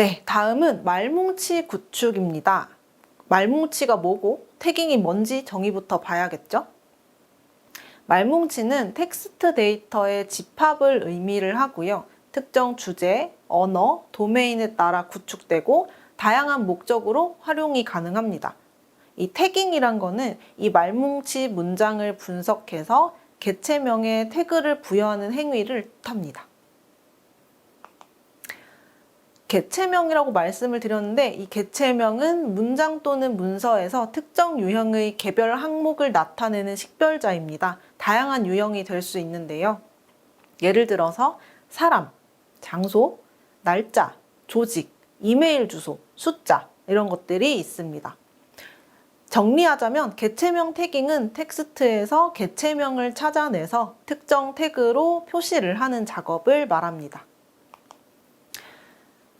네, 다음은 말뭉치 구축입니다. 말뭉치가 뭐고 태깅이 뭔지 정의부터 봐야겠죠? 말뭉치는 텍스트 데이터의 집합을 의미를 하고요. 특정 주제, 언어, 도메인에 따라 구축되고 다양한 목적으로 활용이 가능합니다. 이 태깅이란 거는 이 말뭉치 문장을 분석해서 개체명에 태그를 부여하는 행위를 뜻합니다. 개체명이라고 말씀을 드렸는데 이 개체명은 문장 또는 문서에서 특정 유형의 개별 항목을 나타내는 식별자입니다. 다양한 유형이 될 수 있는데요. 예를 들어서 사람, 장소, 날짜, 조직, 이메일 주소, 숫자 이런 것들이 있습니다. 정리하자면 개체명 태깅은 텍스트에서 개체명을 찾아내서 특정 태그로 표시를 하는 작업을 말합니다.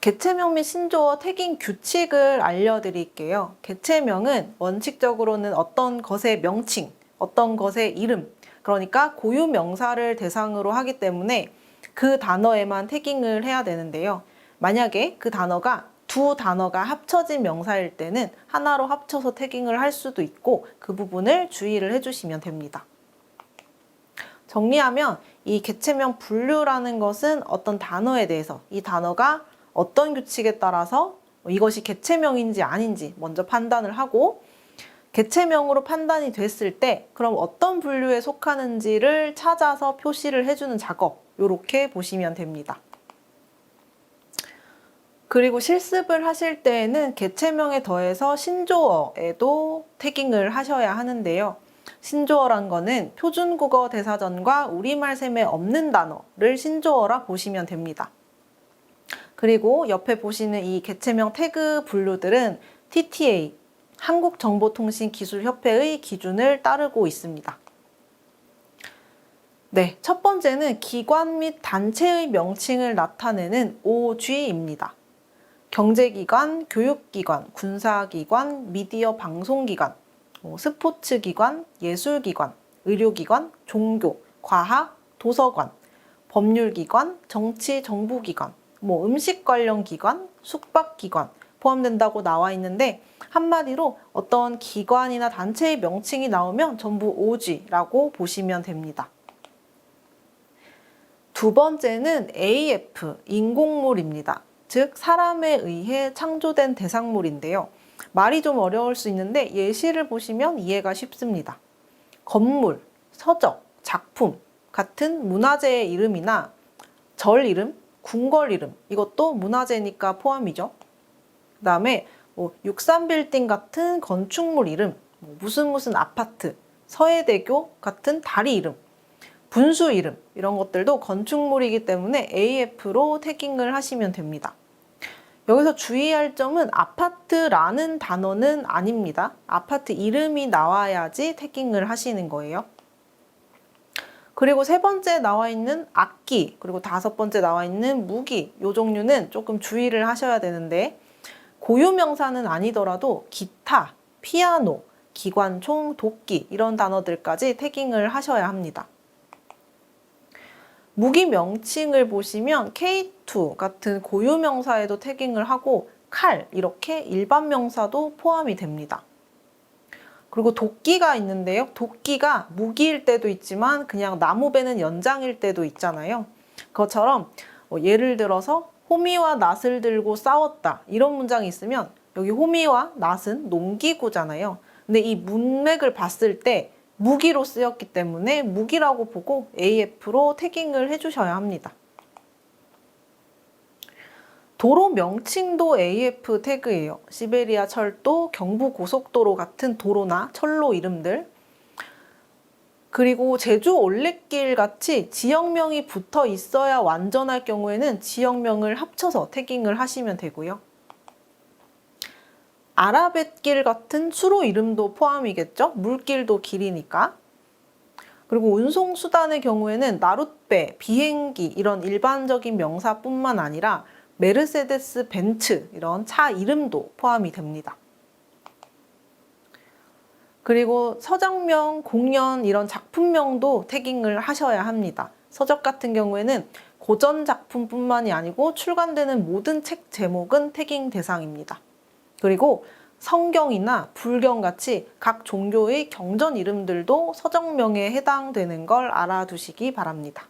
개체명 및 신조어 태깅 규칙을 알려드릴게요. 개체명은 원칙적으로는 어떤 것의 명칭, 어떤 것의 이름, 그러니까 고유 명사를 대상으로 하기 때문에 그 단어에만 태깅을 해야 되는데요. 만약에 그 단어가 두 단어가 합쳐진 명사일 때는 하나로 합쳐서 태깅을 할 수도 있고 그 부분을 주의를 해주시면 됩니다. 정리하면 이 개체명 분류라는 것은 어떤 단어에 대해서 이 단어가 어떤 규칙에 따라서 이것이 개체명인지 아닌지 먼저 판단을 하고 개체명으로 판단이 됐을 때 그럼 어떤 분류에 속하는지를 찾아서 표시를 해주는 작업 이렇게 보시면 됩니다. 그리고 실습을 하실 때에는 개체명에 더해서 신조어에도 태깅을 하셔야 하는데요. 신조어란 거는 표준국어 대사전과 우리말 셈에 없는 단어를 신조어라 보시면 됩니다. 그리고 옆에 보시는 이 개체명 태그 분류들은 TTA, 한국정보통신기술협회의 기준을 따르고 있습니다. 네, 첫 번째는 기관 및 단체의 명칭을 나타내는 OG입니다. 경제기관, 교육기관, 군사기관, 미디어 방송기관, 뭐 스포츠기관, 예술기관, 의료기관, 종교, 과학, 도서관, 법률기관, 정치, 정부기관, 뭐 음식 관련 기관, 숙박 기관 포함된다고 나와 있는데 한마디로 어떤 기관이나 단체의 명칭이 나오면 전부 OG라고 보시면 됩니다. 두 번째는 AF, 인공물입니다. 즉, 사람에 의해 창조된 대상물인데요. 말이 좀 어려울 수 있는데 예시를 보시면 이해가 쉽습니다. 건물, 서적, 작품 같은 문화재의 이름이나 절 이름, 궁궐 이름 이것도 문화재니까 포함이죠. 그 다음에 뭐 육삼빌딩 같은 건축물 이름, 뭐 무슨 무슨 아파트, 서해대교 같은 다리 이름, 분수 이름 이런 것들도 건축물이기 때문에 AF로 태깅을 하시면 됩니다. 여기서 주의할 점은 아파트라는 단어는 아닙니다. 아파트 이름이 나와야지 태깅을 하시는 거예요. 그리고 세 번째 나와 있는 악기, 그리고 다섯 번째 나와 있는 무기, 요 종류는 조금 주의를 하셔야 되는데, 고유명사는 아니더라도 기타, 피아노, 기관총, 도끼, 이런 단어들까지 태깅을 하셔야 합니다. 무기 명칭을 보시면 K2 같은 고유명사에도 태깅을 하고 칼, 이렇게 일반 명사도 포함이 됩니다. 그리고 도끼가 있는데요. 도끼가 무기일 때도 있지만 그냥 나무 베는 연장일 때도 있잖아요. 그것처럼 뭐 예를 들어서 호미와 낫을 들고 싸웠다 이런 문장이 있으면 여기 호미와 낫은 농기구잖아요. 근데 이 문맥을 봤을 때 무기로 쓰였기 때문에 무기라고 보고 AF로 태깅을 해주셔야 합니다. 도로 명칭도 AF 태그예요. 시베리아 철도, 경부 고속도로 같은 도로나 철로 이름들. 그리고 제주 올레길 같이 지역명이 붙어 있어야 완전할 경우에는 지역명을 합쳐서 태깅을 하시면 되고요. 아라뱃길 같은 수로 이름도 포함이겠죠? 물길도 길이니까. 그리고 운송수단의 경우에는 나룻배, 비행기 이런 일반적인 명사뿐만 아니라 메르세데스 벤츠 이런 차 이름도 포함이 됩니다. 그리고 서적명, 공연 이런 작품명도 태깅을 하셔야 합니다. 서적 같은 경우에는 고전 작품뿐만이 아니고 출간되는 모든 책 제목은 태깅 대상입니다. 그리고 성경이나 불경 같이 각 종교의 경전 이름들도 서정명에 해당되는 걸 알아두시기 바랍니다.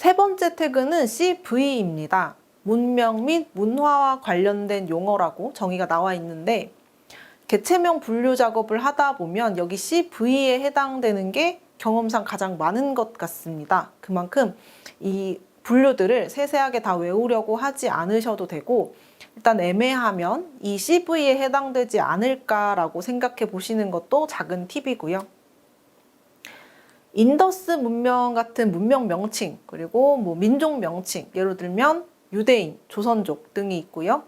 세 번째 태그는 CV입니다. 문명 및 문화와 관련된 용어라고 정의가 나와 있는데 개체명 분류 작업을 하다 보면 여기 CV에 해당되는 게 경험상 가장 많은 것 같습니다. 그만큼 이 분류들을 세세하게 다 외우려고 하지 않으셔도 되고 일단 애매하면 이 CV에 해당되지 않을까라고 생각해 보시는 것도 작은 팁이고요. 인더스 문명 같은 문명 명칭 그리고 뭐 민족 명칭 예를 들면 유대인, 조선족 등이 있고요.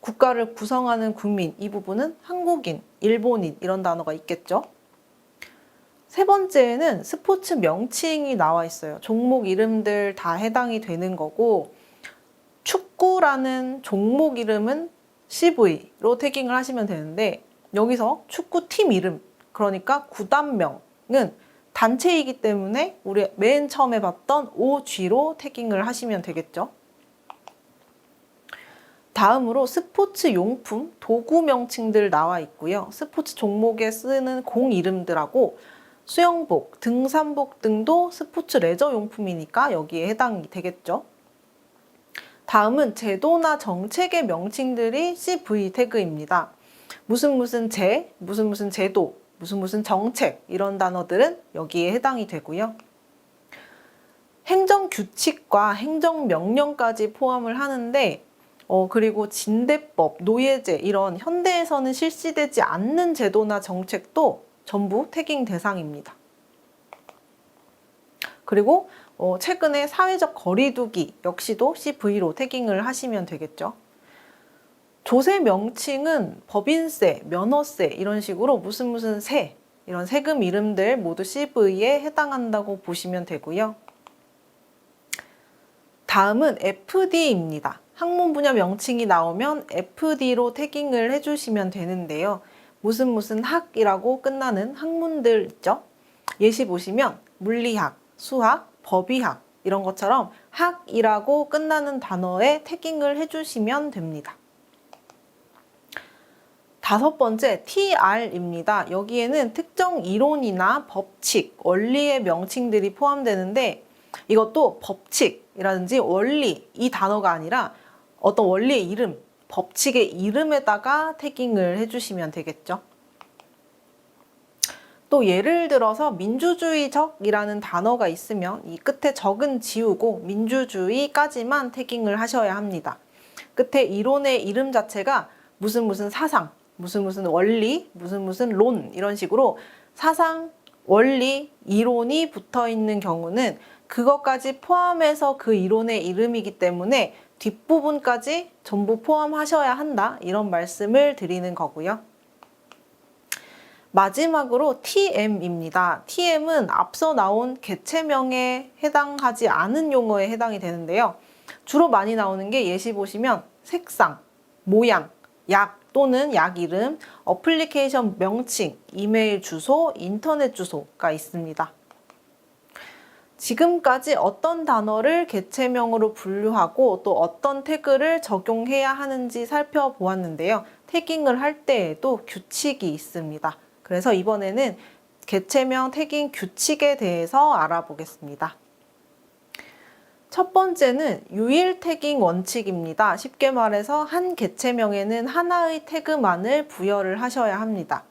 국가를 구성하는 국민 이 부분은 한국인, 일본인 이런 단어가 있겠죠. 세 번째는 스포츠 명칭이 나와 있어요. 종목 이름들 다 해당이 되는 거고 축구라는 종목 이름은 CV로 태깅을 하시면 되는데 여기서 축구팀 이름 그러니까 구단명은 단체이기 때문에 우리 맨 처음에 봤던 OG로 태깅을 하시면 되겠죠. 다음으로 스포츠 용품, 도구 명칭들 나와 있고요. 스포츠 종목에 쓰는 공 이름들하고 수영복, 등산복 등도 스포츠 레저 용품이니까 여기에 해당이 되겠죠. 다음은 제도나 정책의 명칭들이 CV 태그입니다. 무슨 무슨 제, 무슨 무슨 제도, 무슨 무슨 정책 이런 단어들은 여기에 해당이 되고요. 행정 규칙과 행정 명령까지 포함을 하는데 어, 그리고 진대법, 노예제 이런 현대에서는 실시되지 않는 제도나 정책도 전부 태깅 대상입니다. 그리고 어, 최근에 사회적 거리두기 역시도 CV로 태깅을 하시면 되겠죠. 조세 명칭은 법인세, 면허세 이런 식으로 무슨 무슨 세 이런 세금 이름들 모두 CV에 해당한다고 보시면 되고요. 다음은 FD입니다. 학문 분야 명칭이 나오면 FD로 태깅을 해주시면 되는데요. 무슨 무슨 학이라고 끝나는 학문들 있죠? 예시 보시면 물리학, 수학, 법의학 이런 것처럼 학이라고 끝나는 단어에 태깅을 해주시면 됩니다. 다섯 번째 TR입니다. 여기에는 특정 이론이나 법칙, 원리의 명칭들이 포함되는데 이것도 법칙이라든지 원리 이 단어가 아니라 어떤 원리의 이름, 법칙의 이름에다가 태깅을 해주시면 되겠죠. 또 예를 들어서 민주주의적이라는 단어가 있으면 이 끝에 적은 지우고 민주주의까지만 태깅을 하셔야 합니다. 끝에 이론의 이름 자체가 무슨 무슨 사상, 무슨 무슨 원리, 무슨 무슨 론 이런 식으로 사상, 원리, 이론이 붙어 있는 경우는 그것까지 포함해서 그 이론의 이름이기 때문에 뒷부분까지 전부 포함하셔야 한다. 이런 말씀을 드리는 거고요. 마지막으로 TM입니다. TM은 앞서 나온 개체명에 해당하지 않은 용어에 해당이 되는데요. 주로 많이 나오는 게 예시 보시면 색상, 모양, 약 또는 약 이름, 어플리케이션 명칭, 이메일 주소, 인터넷 주소가 있습니다. 지금까지 어떤 단어를 개체명으로 분류하고 또 어떤 태그를 적용해야 하는지 살펴보았는데요. 태깅을 할 때에도 규칙이 있습니다. 그래서 이번에는 개체명 태깅 규칙에 대해서 알아보겠습니다. 첫 번째는 유일 태깅 원칙입니다. 쉽게 말해서 한 개체명에는 하나의 태그만을 부여를 하셔야 합니다.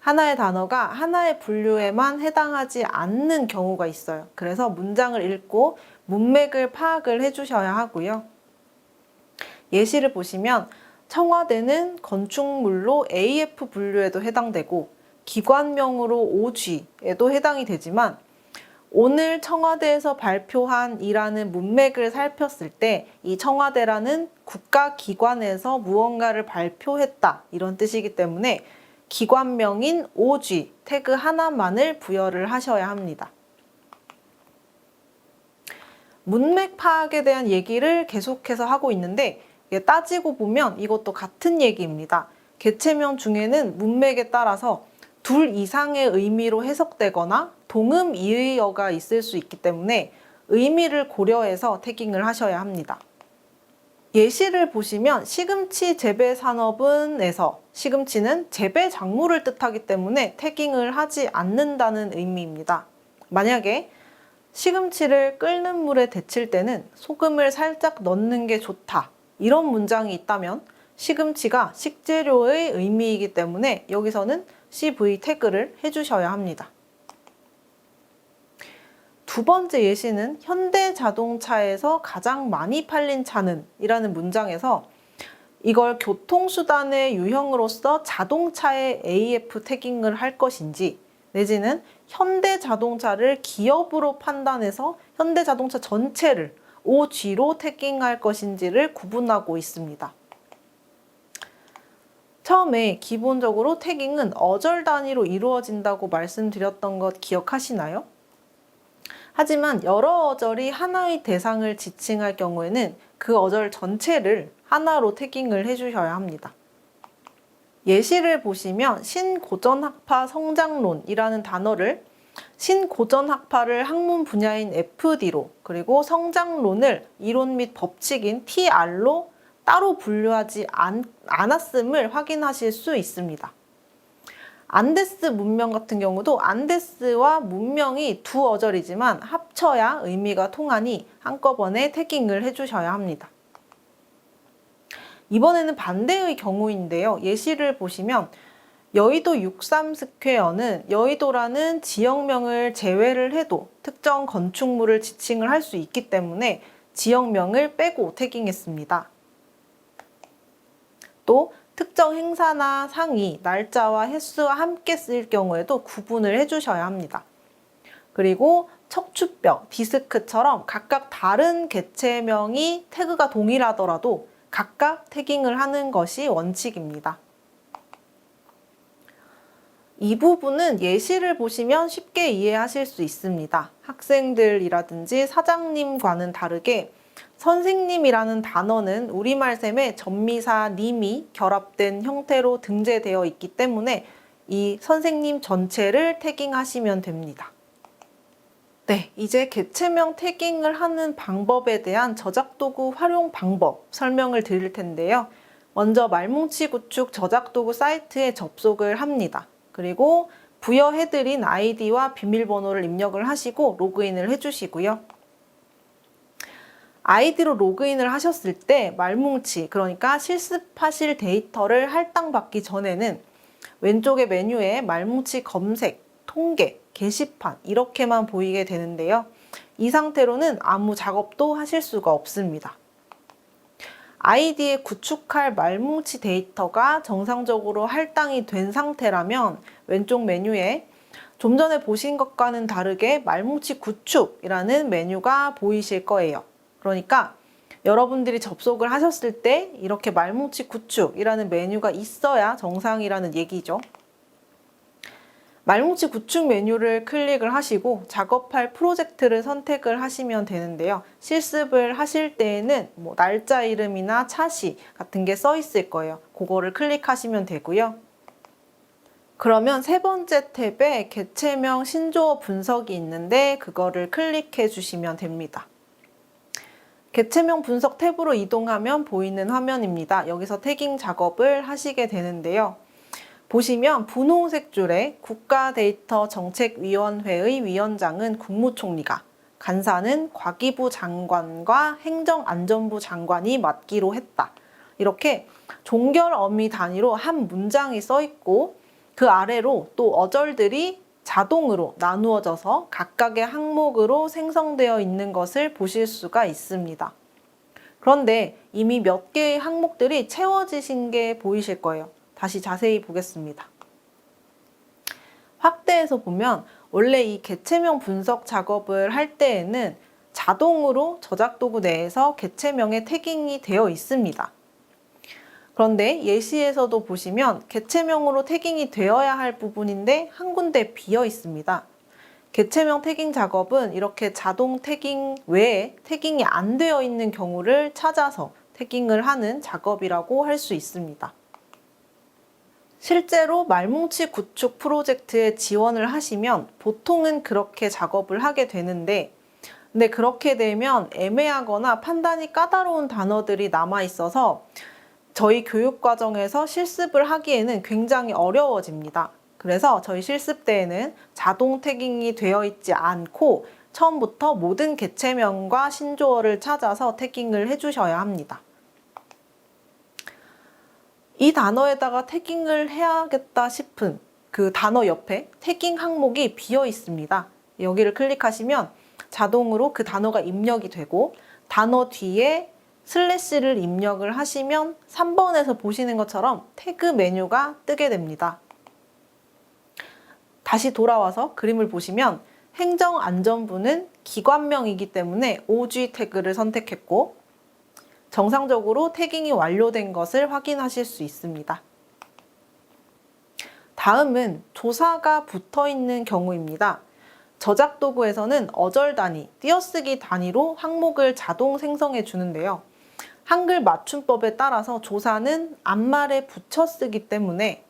하나의 단어가 하나의 분류에만 해당하지 않는 경우가 있어요. 그래서 문장을 읽고 문맥을 파악을 해주셔야 하고요. 예시를 보시면 청와대는 건축물로 AF 분류에도 해당되고 기관명으로 OG에도 해당이 되지만 오늘 청와대에서 발표한 이라는 문맥을 살폈을 때 이 청와대라는 국가기관에서 무언가를 발표했다 이런 뜻이기 때문에 기관명인 OG 태그 하나만을 부여를 하셔야 합니다. 문맥 파악에 대한 얘기를 계속해서 하고 있는데 따지고 보면 이것도 같은 얘기입니다. 개체명 중에는 문맥에 따라서 둘 이상의 의미로 해석되거나 동음 이의어가 있을 수 있기 때문에 의미를 고려해서 태깅을 하셔야 합니다. 예시를 보시면 시금치 재배 산업은에서 시금치는 재배 작물을 뜻하기 때문에 태깅을 하지 않는다는 의미입니다. 만약에 시금치를 끓는 물에 데칠 때는 소금을 살짝 넣는 게 좋다. 이런 문장이 있다면 시금치가 식재료의 의미이기 때문에 여기서는 CV 태그를 해주셔야 합니다. 두 번째 예시는 현대 자동차에서 가장 많이 팔린 차는 이라는 문장에서 이걸 교통수단의 유형으로서 자동차의 AF 태깅을 할 것인지 내지는 현대 자동차를 기업으로 판단해서 현대 자동차 전체를 OG로 태깅할 것인지를 구분하고 있습니다. 처음에 기본적으로 태깅은 어절 단위로 이루어진다고 말씀드렸던 것 기억하시나요? 하지만 여러 어절이 하나의 대상을 지칭할 경우에는 그 어절 전체를 하나로 태깅을 해주셔야 합니다. 예시를 보시면 신고전학파 성장론이라는 단어를 신고전학파를 학문 분야인 FD로 그리고 성장론을 이론 및 법칙인 TR로 따로 분류하지 않, 않았음을 확인하실 수 있습니다. 안데스 문명 같은 경우도 안데스와 문명이 두 어절이지만 합쳐야 의미가 통하니 한꺼번에 태깅을 해주셔야 합니다. 이번에는 반대의 경우인데요. 예시를 보시면 여의도 63 스퀘어는 여의도라는 지역명을 제외를 해도 특정 건축물을 지칭을 할 수 있기 때문에 지역명을 빼고 태깅했습니다. 또 특정 행사나 상이 날짜와 횟수와 함께 쓰일 경우에도 구분을 해주셔야 합니다. 그리고 척추뼈, 디스크처럼 각각 다른 개체명이 태그가 동일하더라도 각각 태깅을 하는 것이 원칙입니다. 이 부분은 예시를 보시면 쉽게 이해하실 수 있습니다. 학생들이라든지 사장님과는 다르게 선생님이라는 단어는 우리말셈에 전미사 님이 결합된 형태로 등재되어 있기 때문에 이 선생님 전체를 태깅하시면 됩니다. 네, 이제 개체명 태깅을 하는 방법에 대한 저작도구 활용 방법 설명을 드릴 텐데요. 먼저 말뭉치 구축 저작도구 사이트에 접속을 합니다. 그리고 부여해드린 아이디와 비밀번호를 입력을 하시고 로그인을 해주시고요. 아이디로 로그인을 하셨을 때 말뭉치, 그러니까 실습하실 데이터를 할당받기 전에는 왼쪽의 메뉴에 말뭉치 검색, 통계, 게시판 이렇게만 보이게 되는데요. 이 상태로는 아무 작업도 하실 수가 없습니다. 아이디에 구축할 말뭉치 데이터가 정상적으로 할당이 된 상태라면 왼쪽 메뉴에 좀 전에 보신 것과는 다르게 말뭉치 구축이라는 메뉴가 보이실 거예요. 그러니까 여러분들이 접속을 하셨을 때 이렇게 말뭉치 구축이라는 메뉴가 있어야 정상이라는 얘기죠. 말뭉치 구축 메뉴를 클릭을 하시고 작업할 프로젝트를 선택을 하시면 되는데요. 실습을 하실 때에는 뭐 날짜 이름이나 차시 같은 게 써 있을 거예요. 그거를 클릭하시면 되고요. 그러면 세 번째 탭에 개체명 신조어 분석이 있는데 그거를 클릭해 주시면 됩니다. 개체명 분석 탭으로 이동하면 보이는 화면입니다. 여기서 태깅 작업을 하시게 되는데요. 보시면 분홍색 줄에 국가데이터정책위원회의 위원장은 국무총리가, 간사는 과기부 장관과 행정안전부 장관이 맡기로 했다. 이렇게 종결 어미 단위로 한 문장이 써 있고 그 아래로 또 어절들이 자동으로 나누어져서 각각의 항목으로 생성되어 있는 것을 보실 수가 있습니다. 그런데 이미 몇 개의 항목들이 채워지신 게 보이실 거예요. 다시 자세히 보겠습니다. 확대해서 보면 원래 이 개체명 분석 작업을 할 때에는 자동으로 저작 도구 내에서 개체명의 태깅이 되어 있습니다. 그런데 예시에서도 보시면 개체명으로 태깅이 되어야 할 부분인데 한 군데 비어 있습니다. 개체명 태깅 작업은 이렇게 자동 태깅 외에 태깅이 안 되어 있는 경우를 찾아서 태깅을 하는 작업이라고 할 수 있습니다. 실제로 말뭉치 구축 프로젝트에 지원을 하시면 보통은 그렇게 작업을 하게 되는데 근데 그렇게 되면 애매하거나 판단이 까다로운 단어들이 남아 있어서 저희 교육 과정에서 실습을 하기에는 굉장히 어려워집니다. 그래서 저희 실습 때에는 자동 태깅이 되어 있지 않고 처음부터 모든 개체명과 신조어를 찾아서 태깅을 해주셔야 합니다. 이 단어에다가 태깅을 해야겠다 싶은 그 단어 옆에 태깅 항목이 비어 있습니다. 여기를 클릭하시면 자동으로 그 단어가 입력이 되고 단어 뒤에 슬래시를 입력을 하시면 3번에서 보시는 것처럼 태그 메뉴가 뜨게 됩니다. 다시 돌아와서 그림을 보시면 행정안전부는 기관명이기 때문에 OG 태그를 선택했고 정상적으로 태깅이 완료된 것을 확인하실 수 있습니다. 다음은 조사가 붙어 있는 경우입니다. 저작 도구에서는 어절 단위, 띄어쓰기 단위로 항목을 자동 생성해 주는데요. 한글 맞춤법에 따라서 조사는 앞말에 붙여 쓰기 때문에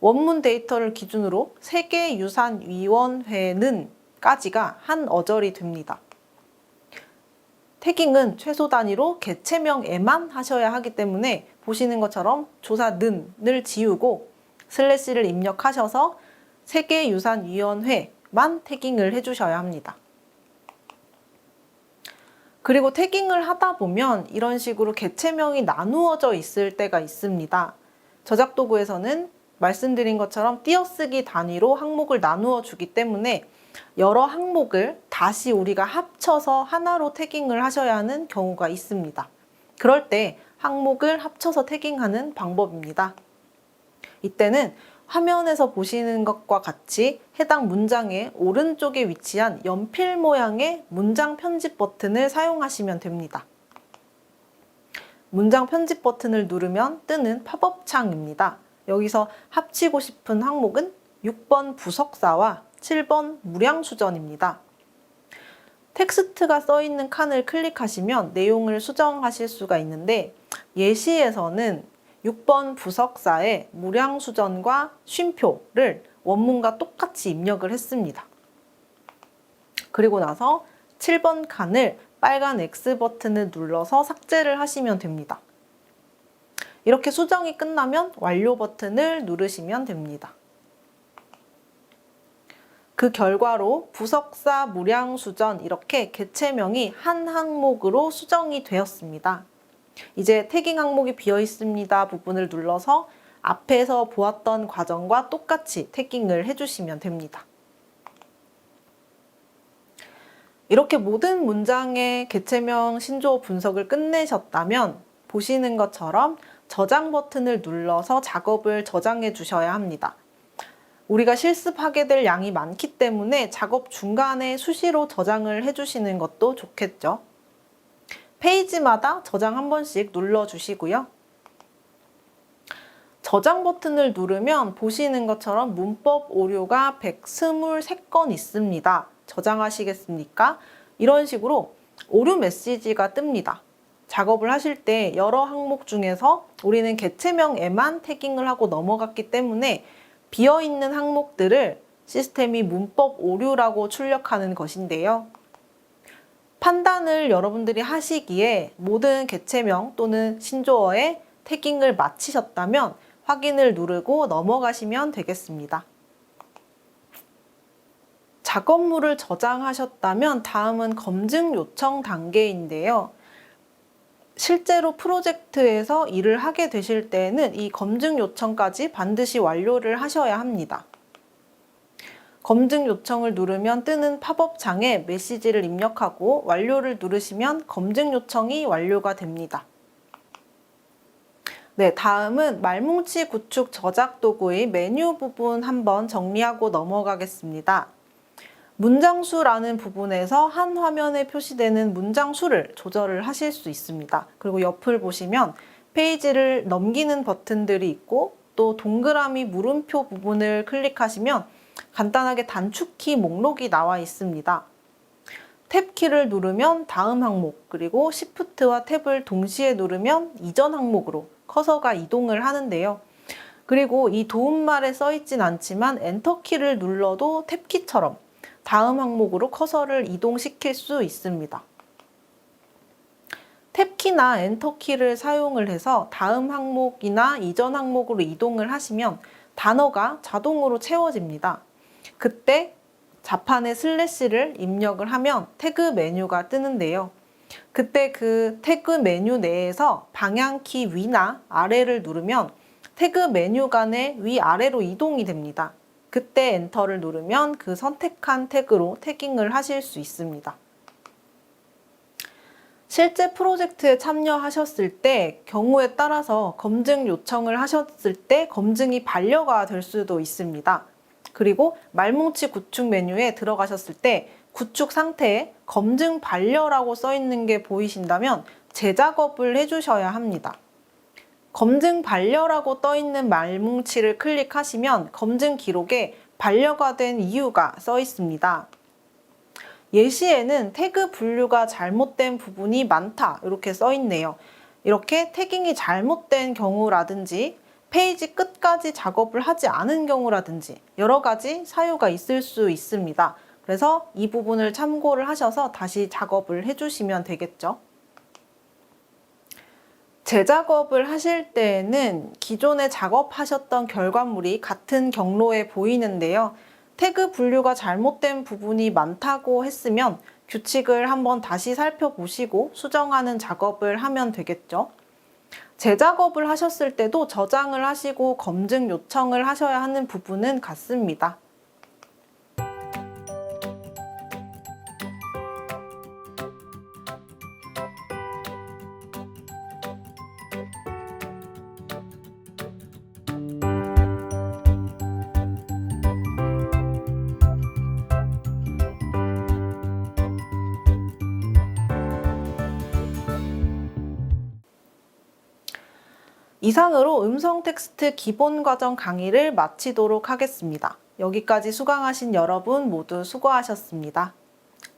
원문 데이터를 기준으로 세계유산위원회는 까지가 한 어절이 됩니다. 태깅은 최소 단위로 개체명에만 하셔야 하기 때문에 보시는 것처럼 조사 는을 지우고 슬래시를 입력하셔서 세계유산위원회만 태깅을 해주셔야 합니다. 그리고 태깅을 하다 보면 이런 식으로 개체명이 나누어져 있을 때가 있습니다. 저작 도구에서는 말씀드린 것처럼 띄어쓰기 단위로 항목을 나누어 주기 때문에 여러 항목을 다시 우리가 합쳐서 하나로 태깅을 하셔야 하는 경우가 있습니다. 그럴 때 항목을 합쳐서 태깅하는 방법입니다. 이때는 화면에서 보시는 것과 같이 해당 문장의 오른쪽에 위치한 연필 모양의 문장 편집 버튼을 사용하시면 됩니다. 문장 편집 버튼을 누르면 뜨는 팝업 창입니다. 여기서 합치고 싶은 항목은 6번 부석사와 7번 무량수전입니다. 텍스트가 써 있는 칸을 클릭하시면 내용을 수정하실 수가 있는데 예시에서는 6번 부석사에 무량수전과 쉼표를 원문과 똑같이 입력을 했습니다. 그리고 나서 7번 칸을 빨간 X 버튼을 눌러서 삭제를 하시면 됩니다. 이렇게 수정이 끝나면 완료 버튼을 누르시면 됩니다. 그 결과로 부석사 무량수전 이렇게 개체명이 한 항목으로 수정이 되었습니다. 이제 태깅 항목이 비어 있습니다 부분을 눌러서 앞에서 보았던 과정과 똑같이 태깅을 해주시면 됩니다. 이렇게 모든 문장의 개체명 신조어 분석을 끝내셨다면 보시는 것처럼 저장 버튼을 눌러서 작업을 저장해 주셔야 합니다. 우리가 실습하게 될 양이 많기 때문에 작업 중간에 수시로 저장을 해주시는 것도 좋겠죠. 페이지마다 저장 한 번씩 눌러주시고요. 저장 버튼을 누르면 보시는 것처럼 문법 오류가 123건 있습니다. 저장하시겠습니까? 이런 식으로 오류 메시지가 뜹니다. 작업을 하실 때 여러 항목 중에서 우리는 개체명에만 태깅을 하고 넘어갔기 때문에 비어있는 항목들을 시스템이 문법 오류라고 출력하는 것인데요. 판단을 여러분들이 하시기에 모든 개체명 또는 신조어에 태깅을 마치셨다면 확인을 누르고 넘어가시면 되겠습니다. 작업물을 저장하셨다면 다음은 검증 요청 단계인데요. 실제로 프로젝트에서 일을 하게 되실 때는 이 검증 요청까지 반드시 완료를 하셔야 합니다. 검증 요청을 누르면 뜨는 팝업 창에 메시지를 입력하고 완료를 누르시면 검증 요청이 완료가 됩니다. 네, 다음은 말뭉치 구축 저작 도구의 메뉴 부분 한번 정리하고 넘어가겠습니다. 문장수라는 부분에서 한 화면에 표시되는 문장수를 조절을 하실 수 있습니다. 그리고 옆을 보시면 페이지를 넘기는 버튼들이 있고 또 동그라미 물음표 부분을 클릭하시면 간단하게 단축키 목록이 나와 있습니다. 탭키를 누르면 다음 항목, 그리고 Shift와 탭을 동시에 누르면 이전 항목으로 커서가 이동을 하는데요. 그리고 이 도움말에 써 있진 않지만 엔터키를 눌러도 탭키처럼 다음 항목으로 커서를 이동시킬 수 있습니다. 탭키나 엔터키를 사용을 해서 다음 항목이나 이전 항목으로 이동을 하시면 단어가 자동으로 채워집니다. 그때 자판에 슬래시를 입력을 하면 태그 메뉴가 뜨는데요. 그때 그 태그 메뉴 내에서 방향키 위나 아래를 누르면 태그 메뉴 간의 위아래로 이동이 됩니다. 그때 엔터를 누르면 그 선택한 태그로 태깅을 하실 수 있습니다. 실제 프로젝트에 참여하셨을 때 경우에 따라서 검증 요청을 하셨을 때 검증이 반려가 될 수도 있습니다. 그리고 말뭉치 구축 메뉴에 들어가셨을 때 구축 상태에 검증 반려라고 써 있는 게 보이신다면 재작업을 해주셔야 합니다. 검증 반려라고 떠 있는 말뭉치를 클릭하시면 검증 기록에 반려가 된 이유가 써 있습니다. 예시에는 태그 분류가 잘못된 부분이 많다 이렇게 써 있네요. 이렇게 태깅이 잘못된 경우라든지 페이지 끝까지 작업을 하지 않은 경우라든지 여러 가지 사유가 있을 수 있습니다. 그래서 이 부분을 참고를 하셔서 다시 작업을 해주시면 되겠죠. 재작업을 하실 때에는 기존에 작업하셨던 결과물이 같은 경로에 보이는데요. 태그 분류가 잘못된 부분이 많다고 했으면 규칙을 한번 다시 살펴보시고 수정하는 작업을 하면 되겠죠. 재작업을 하셨을 때도 저장을 하시고 검증 요청을 하셔야 하는 부분은 같습니다. 이상으로 음성 텍스트 기본 과정 강의를 마치도록 하겠습니다. 여기까지 수강하신 여러분 모두 수고하셨습니다.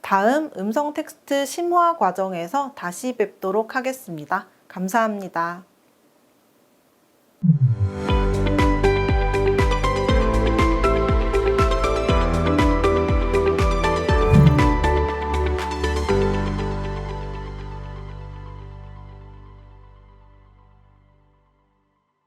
다음 음성 텍스트 심화 과정에서 다시 뵙도록 하겠습니다. 감사합니다.